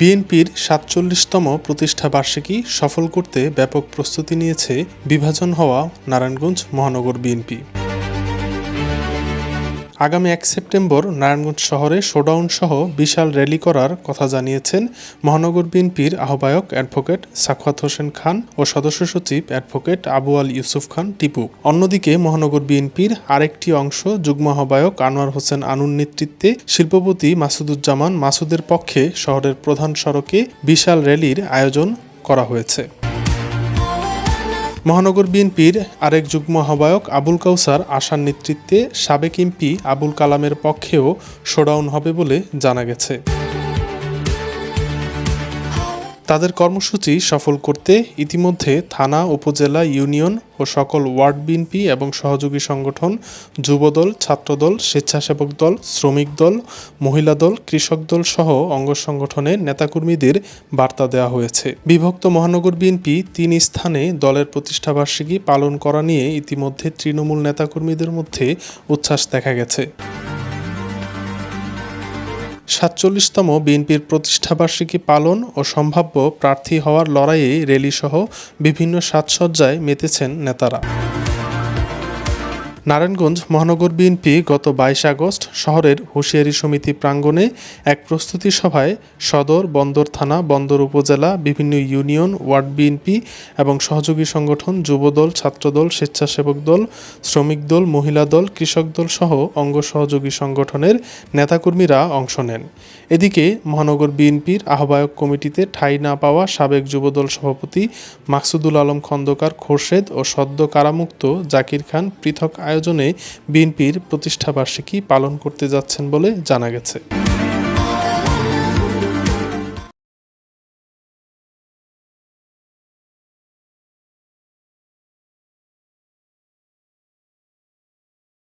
বিএনপির সাতচল্লিশতম প্রতিষ্ঠা বার্ষিকী সফল করতে ব্যাপক প্রস্তুতি নিয়েছে বিভাজন হওয়া নারায়ণগঞ্জ মহানগর বিএনপি। আগামী এক সেপ্টেম্বর নারায়ণগঞ্জ শহরে শোডাউন সহ বিশাল র্যালি করার কথা জানিয়েছেন মহানগর বিএনপির আহ্বায়ক অ্যাডভোকেট সাখাওয়াত হোসেন খান ও সদস্য সচিব অ্যাডভোকেট আবু আল ইউসুফ খান টিপু। অন্যদিকে মহানগর বিএনপির আরেকটি অংশ যুগ্ম আহ্বায়ক আনোয়ার হোসেন আনুর নেতৃত্বে শিল্পপতি মাসুদুজ্জামান মাসুদের পক্ষে শহরের প্রধান সড়কে বিশাল র্যালির আয়োজন করা হয়েছে। মহানগর বিএনপির আরেক যুগ্ম আহ্বায়ক আবুল কাউসার আশার নেতৃত্বে সাবেক এমপি আবুল কালামের পক্ষেও শোডাউন হবে বলে জানা গেছে। তাদের কর্মসূচি সফল করতে ইতিমধ্যে থানা, উপজেলা, ইউনিয়ন ও সকল ওয়ার্ড বিএনপি এবং সহযোগী সংগঠন, যুবদল, ছাত্রদল, স্বেচ্ছাসেবক দল, শ্রমিক দল, মহিলা দল, কৃষক দল সহ অঙ্গ সংগঠনের নেতাকর্মীদের বার্তা দেওয়া হয়েছে। বিভক্ত মহানগর বিএনপি তিন স্থানে দলের প্রতিষ্ঠাবার্ষিকী পালন করা নিয়ে ইতিমধ্যে তৃণমূল নেতাকর্মীদের মধ্যে উচ্ছ্বাস দেখা গেছে। সাতচল্লিশতম বিএনপির প্রতিষ্ঠাবার্ষিকী পালন ও সম্ভাব্য প্রার্থী হওয়ার লড়াইয়ে র্যালিসহ বিভিন্ন সাজসজ্জায় মেতেছেন নেতারা। নারায়ণগঞ্জ মহানগর বিএনপি গত বাইশ আগস্ট শহরের হুঁশিয়ারি সমিতি প্রাঙ্গণে এক প্রস্তুতি সভায় সদর, বন্দর থানা, বন্দর উপজেলা, বিভিন্ন ইউনিয়ন, ওয়ার্ড বিএনপি এবং সহযোগী সংগঠন, যুবদল, ছাত্রদল, স্বেচ্ছাসেবক দল, শ্রমিক দল, মহিলা দল, কৃষক দল সহ অঙ্গ সহযোগী সংগঠনের নেতাকর্মীরা অংশ নেন। এদিকে মহানগর বিএনপির আহ্বায়ক কমিটিতে ঠাঁই না পাওয়া সাবেক যুবদল সভাপতি মাকসুদুল আলম খন্দকার খোরশেদ ও সদ্য কারামুক্ত জাকির খান পৃথক আয়োজনে বিএনপির প্রতিষ্ঠাবার্ষিকী পালন করতে যাচ্ছেন বলে জানা গেছে।